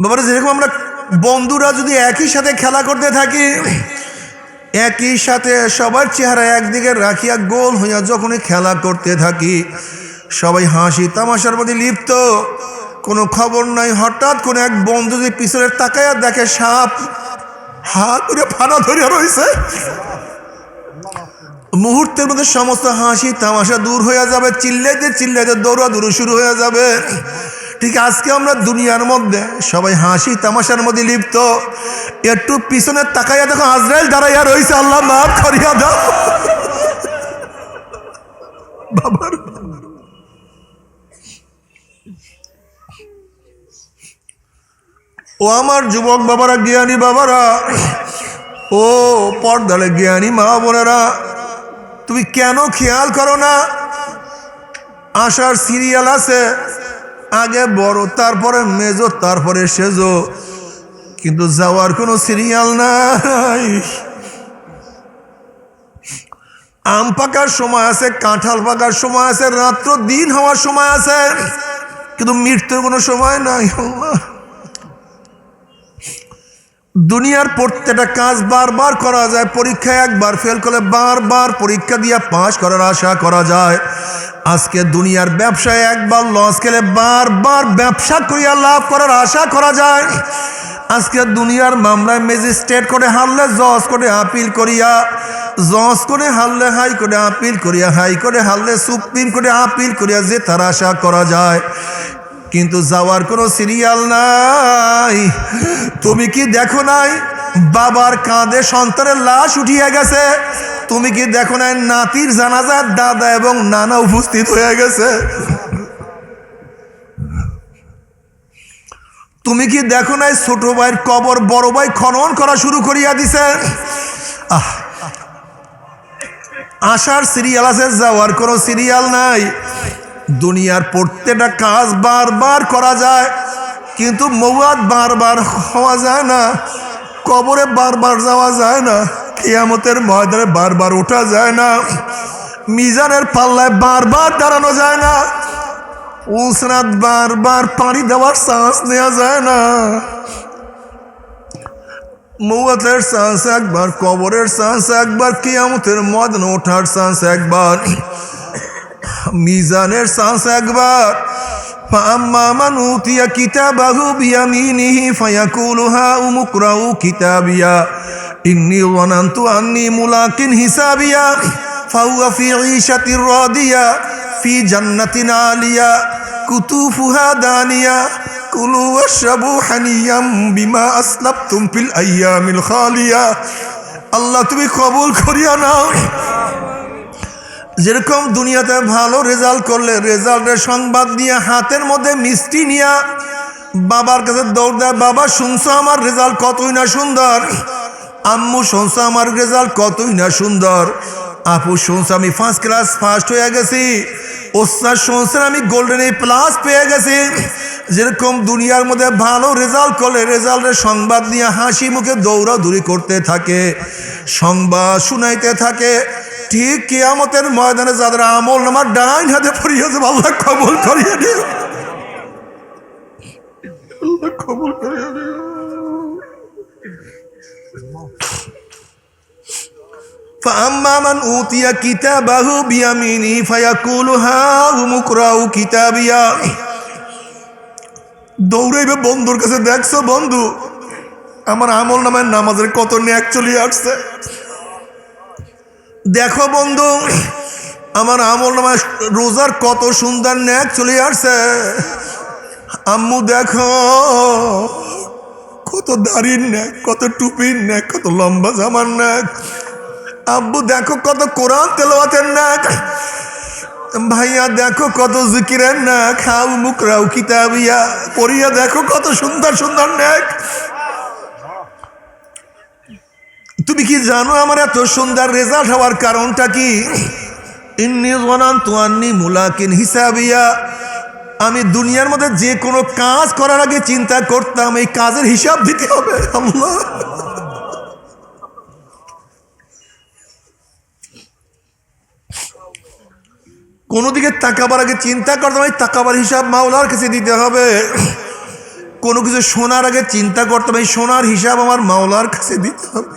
বাবার, যেরকম আমরা বন্ধুরা যদি একই সাথে খেলা করতে থাকি, একই সাথে সবার চেহারা একদিকে রাখিয়া গোল হইয়া যখনই খেলা করতে থাকি, সবাই হাসি তামাশার মধ্যে লিপ্ত। কোনো খবর নাই, হঠাৎ কোনো এক বন্ধু যদি পিছনের তাকায়া দেখে, সাপ, হা করে ফানা ধরিয়া রয়েছে মুহূর্তের মধ্যে সমস্ত হাসি তামাশা দূর হয়ে যাবে, চিল্লাইতে চিল্লাইতে দৌড়া দৌড় শুরু হয়ে যাবে। ঠিক আজকে আমরা দুনিয়ার মধ্যে সবাই হাসি তামাশার মধ্যে লিপ্ত। একটু পিছনে তাকাইয়া দেখো আজরাইল দাঁড়াইয়া রয়েছে আল্লাহ মাফ করিয়া দাও। বাবার ও আমার যুবক বাবারা, জ্ঞানী বাবারা, ও পর্দালে জ্ঞানী মা বোনেরা, তুমি কেন খেয়াল করো না? আসার সিরিয়াল আছে আগে বড়, তারপরে মেজো, তারপরে সেজো। কিন্তু যাওয়ার কোনো সিরিয়াল নাই। আম পাকার সময় আছে, কাঁঠাল পাকার সময় আছে, রাত্র দিন হওয়ার সময় আছে। কিন্তু মৃত্যুর কোনো সময় নাই, আল্লাহ। দুনিয়ার প্রত্যেকটা কাজ বারবার করা যায়, পরীক্ষায় একবার ফেল করলে বারবার পরীক্ষা দিয়ে পাশ করার আশা করা যায়। আজকে দুনিয়ার ব্যবসায় একবার লস খেলে বারবার ব্যবসা করিয়া লাভ করার আশা করা যায়। আজকে দুনিয়ার মামলায় ম্যাজিস্ট্রেট করে হারলে জজ করে আপিল করিয়া, জজ করে হারলে হাই করে আপিল করিয়া হাই করে হারলে সুপ্রিম করে আপিল করিয়া যে তার আশা করা যায়। কিন্তু যাওয়ার কোনো সিরিয়াল নাই। তুমি কি দেখো নাই? বাবার কাঁধে সন্তানের লাশ উঠিয়ে গেছে। তুমি কি দেখো নাই নাতির জানাজার দাদা এবং নানা উপস্থিত হয়ে গেছে? তুমি কি দেখো নাই ছোট ভাইয়ের কবর বড় ভাই খনন করা শুরু করিয়া দিছে? আহ আসার সিরিয়াল আছে, যাওয়ার কোনো সিরিয়াল নাই। দুনিয়ার প্রত্যেকটা কাজ বারবার করা যায়, কিন্তু মৌয়াদ বারবার হওয়া যায় না, কবরে বারবার যাওয়া যায় না, কিয়ামতের ময়দানে বারবার ওঠা যায় না, মিজানের পাল্লায় বারবার দাঁড়ানো যায় না উসরাত বারবার পানি দেওয়ার শ্বাস নেওয়া যায় না। মৌয়াতের শ্বাস একবার, কবরের শ্বাস একবার, কিয়ামতের ময়দানে ওঠার শ্বাস একবার। মিজানের শ্বাস একবার فأما من أوتي كتابه بيمينه فيقول هاؤم اقرءوا كتابيا إني ظننت أني ملاق حسابيا فهو في عيشة راضية في جنة عالية كتوفها دانية كلوا واشربوا حنيا بما أسلفتم في الأيام الخالية الله তুমি কবুল করিয়া নাও যেরকম দুনিয়াতে ভালো রেজাল্ট করলে রেজাল্টের সংবাদ নিয়ে হাতের মধ্যে মিষ্টি নিয়ে বাবার কাছে দৌড় দেয়, বাবা, শুনছো আমার রেজাল্ট কতই না সুন্দর? আম্মু, শুনছো আমার রেজাল্ট কতই না সুন্দর? আপু, শুনছো আমি ফার্স্ট ক্লাস ফার্স্ট হয়ে গেছি। ওস্তাদ শুনছেন আমি গোল্ডেন এ প্লাস পেয়ে গেছি। যেরকম দুনিয়ার মধ্যে ভালো রেজাল্ট করলে রেজাল্টের সংবাদ নিয়ে হাসি মুখে দৌড়াদৌড়ি করতে থাকে, সংবাদ শুনাইতে থাকে। ঠিক কেয়ামতের ময়দানে যাদের আমল আমার ডাইন হাতে পড়িয়েছে আল্লাহ কবল করিয়ে দিও। কবল দিও। فأما من أوتي كتابه بيمينه فيقول هاؤم اقرءوا كتابيا দৌড়াইবে বন্ধুর কাছে দেখছো বন্ধু আমার আমল নামের নামাজের কত ন্যাক চলিয়ে আসছে দেখো বন্ধু আমার আমল নামায় রোজার কত সুন্দর ন্যাক চলে আসছে আম্মু দেখো কত দাড়ির ন্যাক কত টুপির ন্যাক কত লম্বা জামার ন্যাক আব্বু, দেখো কত কোরআন তেলাওয়াতের ন্যাক ভাইয়া, দেখো কত জিকিরের ন্যাক খাও মুকরাও কিতাবিয়া। পড়িয়া দেখো কত সুন্দর সুন্দর ন্যাক তুমি কি জানো আমার এত সুন্দর রেজাল্ট হওয়ার কারণটা কি? মুলাকিন আমি দুনিয়ার মধ্যে যে কোনো কাজ করার আগে চিন্তা করতাম, এই কাজের হিসাব দিতে হবে। আল্লাহ। কোনো দিকে তাকাবার আগে চিন্তা করতাম এই তাকাবার হিসাব মাওলার কাছে দিতে হবে। কোনো কিছু শোনার আগে চিন্তা করতাম এই শোনার হিসাব আমার মাওলার কাছে দিতে হবে।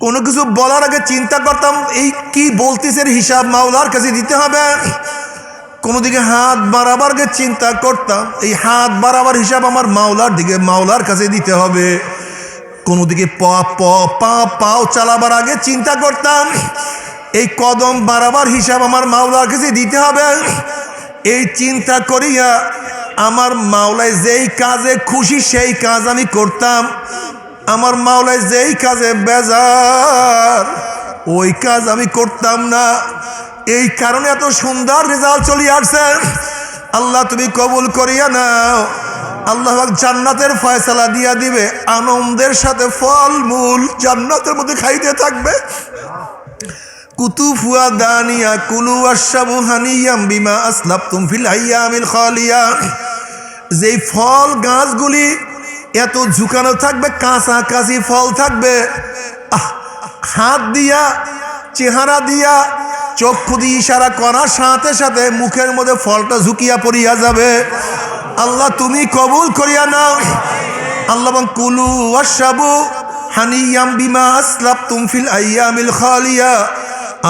কোনো কিছু বলার আগে চিন্তা করতাম, এই কি বলতেছে হিসাব মাওলার কাছে দিতে হবে। কোনো দিকে হাত বাড়াবার আগে চিন্তা করতাম, এই হাত বাড়াবার হিসাব আমার মাওলার দিকে, মাওলার কাছে দিতে হবে। কোনো দিকে প, পা, পাও চালাবার আগে চিন্তা করতাম এই কদম বাড়াবার হিসাব আমার মাওলার কাছে দিতে হবে। এই চিন্তা করিয়া আমার মাওলায় যেই কাজে খুশি সেই কাজ আমি করতাম। আমার মাওলায় যেই কাজে বেজার, ওই কাজ আমি করতাম না। এই কারণে এত সুন্দর রেজাল্ট চলে আসছে। আল্লাহ তুমি কবুল করিয়া নাও। আল্লাহ জান্নাতের ফয়সালা দিয়া দিবে। আনন্দের সাথে ফল মূল জান্নাতের মধ্যে খাইতে থাকবে। কুতুফুয়া দানিয়া কুলু আশাবু হানিয়াম বিমা আসলাব তুম ফিল আইয়ামিল খালিয়া। যেই ফল গাছগুলি এত ঝুঁকানো থাকবে কাঁচা কাঁচি ফল থাকবে হাত দিয়া, চেহারা দিয়া, চক্ষু দিয়ে ইশারা করার সাথে সাথে মুখের মধ্যে ফলটা ঝুঁকিয়া পড়িয়া যাবে। আল্লাহ তুমি কবুল করিয়া নাও। আল্লাহ কুলু ওয়াশাবু হানিয়াম বিমা আসলাব তুমফিল আইয়ামিল খালিয়া।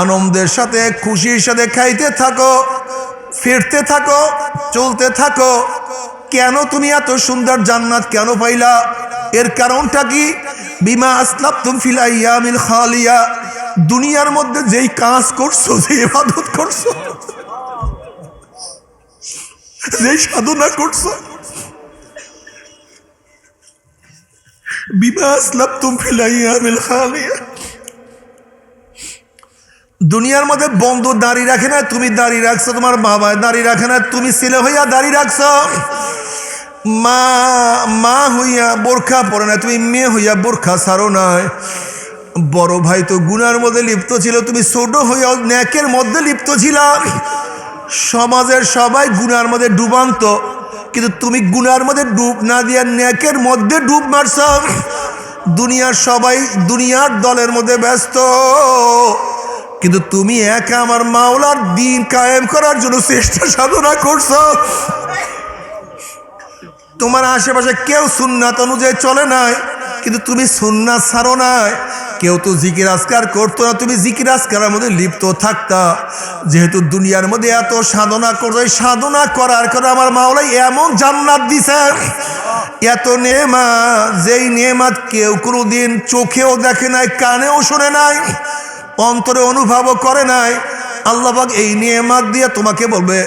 আনন্দের সাথে, খুশির সাথে খাইতে থাকো, ফিরতে থাকো, চলতে থাকো। কেন তুমি এত সুন্দর জান্নাত কেন পাইলা? এর কারণটা কি? বিমা আসলাব তুম ফিল আইয়ামিল খালিয়া। দুনিয়ার মধ্যে যেই কাজ করছ যে ইবাদত করছ, যেই সাধনা করছ, বিমা আসলাব তুম ফিল আইয়ামিল খালিয়া। দুনিয়ার মধ্যে বন্ধু দাড়ি রাখে না, তুমি দাড়ি রাখছো, তোমার বাবা দাড়ি রাখে না, তুমি ছেলে হইয়া দাড়ি রাখছো। মা মা হইয়া বোরখা পরে না তুমি মেয়ে হইয়া বোরখা সারো নাই। বড় ভাই তো গুনার মধ্যে লিপ্ত ছিল, তুমি ছোট হইয়া ন্যাকের মধ্যে লিপ্ত ছিলাম সমাজের সবাই গুনার মধ্যে ডুবান্ত, কিন্তু তুমি গুনার মধ্যে ডুব না দিয়া ন্যাকের মধ্যে ডুব মারছ। দুনিয়ার সবাই দুনিয়ার দলের মধ্যে ব্যস্ত। কিন্তু তুমি একা আমার মাওলার দিন কায়েম করার জন্য চেষ্টা সাধনা করছ। তোমার আশেপাশে কেউ সুন্নাত অনুযায়ী চলে নাই, কিন্তু তুমি সুন্নাত ছাড়ো নাই। কেউ তো জিকির আজকার করতো না, তুমি জিকির আজকারের মধ্যে লিপ্ত থাকতা। যেহেতু দুনিয়ার মধ্যে এত সাধনা করতো সাধনা করার করে আমার মাওলাই এমন জান্নাত দিছে। এত নেমা যেই নেমাত কেউ কোনো দিন চোখেও দেখে নাই, কানেও শোনে নাই। অন্তরে অনুভবও করে নাই। আল্লাহবাক এই নিয়ামাত দিয়ে তোমাকে বলবে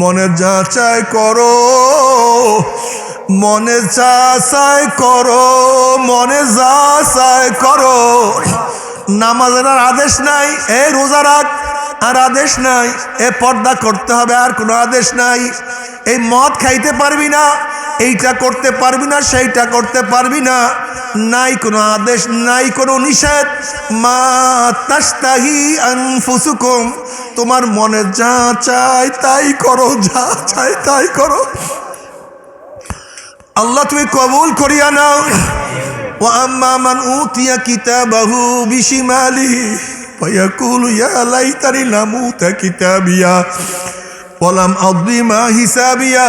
মনে যা চাই করো, মনে যা চাই করো, মনে যা চাই করো। নামাজের আর আদেশ নাই, এ রোজা রাখ, আর আদেশ নাই, এ পর্দা করতে হবে, আর কোনো আদেশ নাই। এই মদ খাইতে পারবি না, এইটা করতে পারবি না, সেইটা করতে পারবি না। নাই কোনো আদেশ, নাই কোনো নিষেধ। মা তাস্তাহি আনফুসুকুম, তোমার মনে যা চাই তাই করো, যা চাই তাই করো। আল্লাহ তুমি কবুল করিয়া নাও। ও আম্মা মান উতিয়া কিতাবাহু বিশিমালি ফয়াকুল ইয়া লাইতারি লামুতা কিতাবিয়া। ওলাম অদ্রিমা হিসাবিয়া।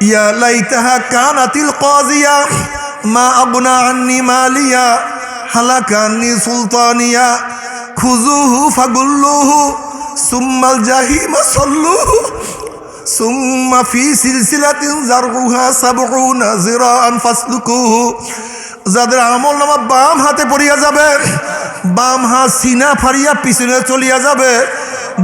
ইয়া লাইতাহা কানাতিল কাজিয়া। মা আবনা আন্নি মালিয়া। হালাকান্নি সুলতানিয়া। খুজুহু ফাগুল্লুহু। সুম্মাল জাহিমা সল্লুহু। সুম্মা ফি সিলসিলাতিন জারগুহা সাবউনা জিরাআন ফাসলুকুহু। যাদের আমল নামা বাম হাতে পড়িয়া যাবে, বাম হাত সিনা ফাড়িয়া পিছনে চলিয়া যাবে।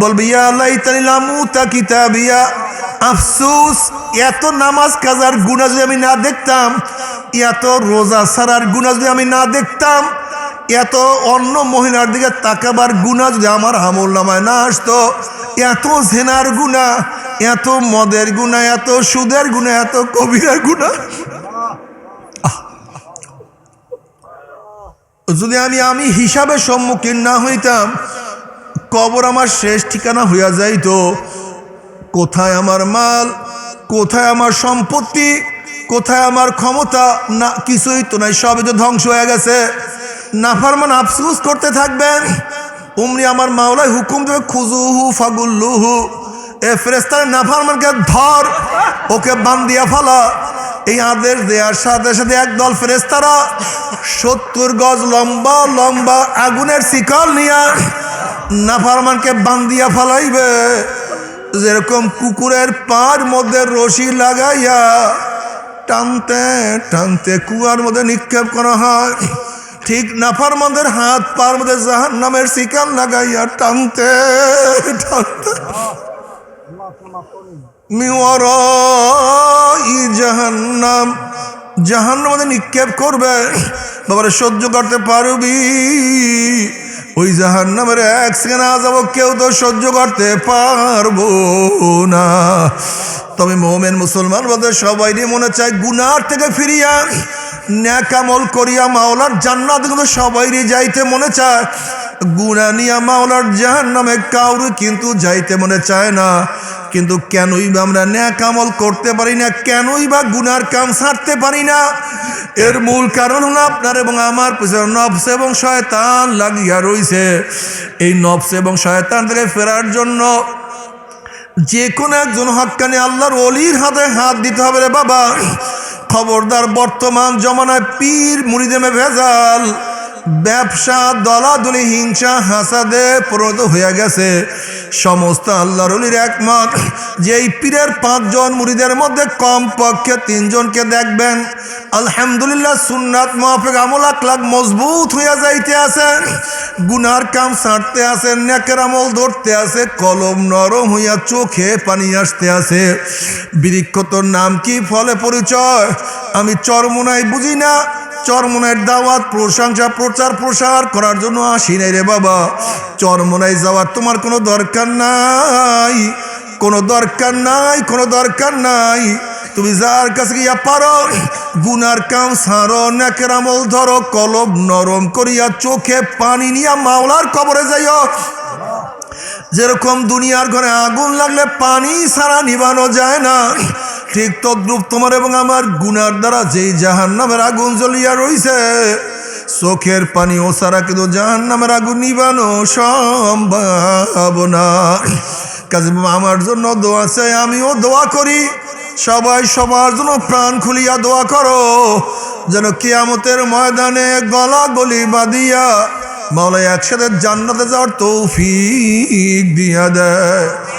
বলবে কিতাবিয়া। আফসুস, এত নামাজ কাজার গুণা যদি আমি না দেখতাম, এত রোজা সারার গুণা যদি আমি না দেখতাম, এত অন্য মহিলার দিকে তাকাবার গুণা যদি আমার আমল নামায় না আসতো, এত জেনার গুণা এত মদের গুণা এত সুদের গুণা এত কবিরার গুণা যদি আমি আমি হিসাবে সম্মুখীন না হইতাম কবর আমার শেষ ঠিকানা হইয়া যাইতো। কোথায় আমার মাল, কোথায় আমার সম্পত্তি, কোথায় আমার ক্ষমতা, না, কিছুই তো নাই, সবই তো ধ্বংস হয়ে গেছে। নাফারমান আফসুস করতে থাকবেন উমনি আমার মাওলায় হুকুম দেবে খুজুহু ফাগুল্লুহু। এ ফেরেস্তার নাফারমানকে ধর, ওকে বান্দিয়া ফালা। এই আদেশ দেওয়ার সাথে সাথে একদল ফেরেস্তারা সত্তর গজ লম্বা লম্বা আগুনের শিকল নিয়ে নাফারমানকে বান্দিয়া ফালাইবে। যেরকম কুকুরের পার মধ্যে রশি লাগাইয়া টানতে টানতে কুয়ার মধ্যে নিক্ষেপ করা হয়, ঠিক নাফার নাফারমানদের হাত পার মধ্যে জাহান নামের শিকার লাগাইয়া টানতে টানতে। মিওয়ার জাহান্নাম জাহান্নামে নিক্ষেপ করবে, বাবারে সহ্য করতে পারবি। ওই জাহান নামের এক সেকেন্ড আজাব কেউ তো সহ্য করতে পারব না। তবে মোমেন মুসলমান বলতে সবাই মনে চায় গুনার থেকে ফিরিয়া ন্যাকামল করিয়া মাওলার জান্নাত কিন্তু সবাইরই যাইতে মনে চায়। গুণা নিয়া মাওলার জাহান নামে কাউরে কিন্তু যাইতে মনে চায় না। কিন্তু কেনই বা আমরা ন্যাক আমল করতে পারি না, কেনই বা গুনার কাম ছাড়তে পারি না? এর মূল কারণ হলো আপনার এবং আমার পিছনে নফস এবং শয়তান লাগিয়া রইছে। এই নফস এবং শয়তান থেকে ফেরার জন্য যে কোনো একজন হক্কানি আল্লাহর অলির হাতে হাত দিতে হবে রে বাবা। খবরদার বর্তমান জমানায় পীর, মুড়িদেমে ভেজাল। ব্যবসা দলাদলি, হিংসা, হাসাদে পরিণত হয়ে গেছে। সমস্ত আল্লাহর অলির একমত যে এই পীরের পাঁচজন মুড়িদের মধ্যে কম পক্ষে তিনজনকে দেখবেন, আলহামদুলিল্লাহ সুন্নাত মাহফিক আমল আকলাক মজবুত হইয়া যাইতে আছে। গুনার কাম ছাড়তে আছে, নেকের আমল ধরতে আছে, কলম নরম হইয়া চোখে পানি আসতে আছে। বৃক্ষ তোর নাম কি? ফলে পরিচয়? আমি চরমোনাই বুঝি না। চরমোনাইয়ের দাওয়াত, প্রশংসা, প্রচার, প্রসার করার জন্য আসি নাই রে বাবা। চরমোনাই যাওয়ার তোমার কোনো দরকার নাই, কোনো দরকার নাই, কোনো দরকার নাই। তুমি যার কাছে গিয়া পারো, গুনার কাম সারো, নাকের ধরো, কলব নরম করিয়া চোখে পানি নিয়া মাওলার কবরে যাইও। যেরকম দুনিয়ার ঘরে আগুন লাগলে পানি ছাড়া নিবানো যায় না ঠিক তদ্রুপ তোমার এবং আমার গুনার দ্বারা যেই জাহান নামের আগুন জ্বলিয়া রইছে, চোখের পানি ও সারা কিন্তু জাহান নামের আগুন নিবানো সম্ভব না। কাজে আমার জন্য দোয়া চাই, আমিও দোয়া করি। সবাই সবার জন্য প্রাণ খুলিয়া দোয়া করো, যেন কিয়ামতের ময়দানে গলা গলি বাঁধিয়া মাওলা একসাথে জান্নাতে যাওয়ার তৌফিক দিয়া দেয়।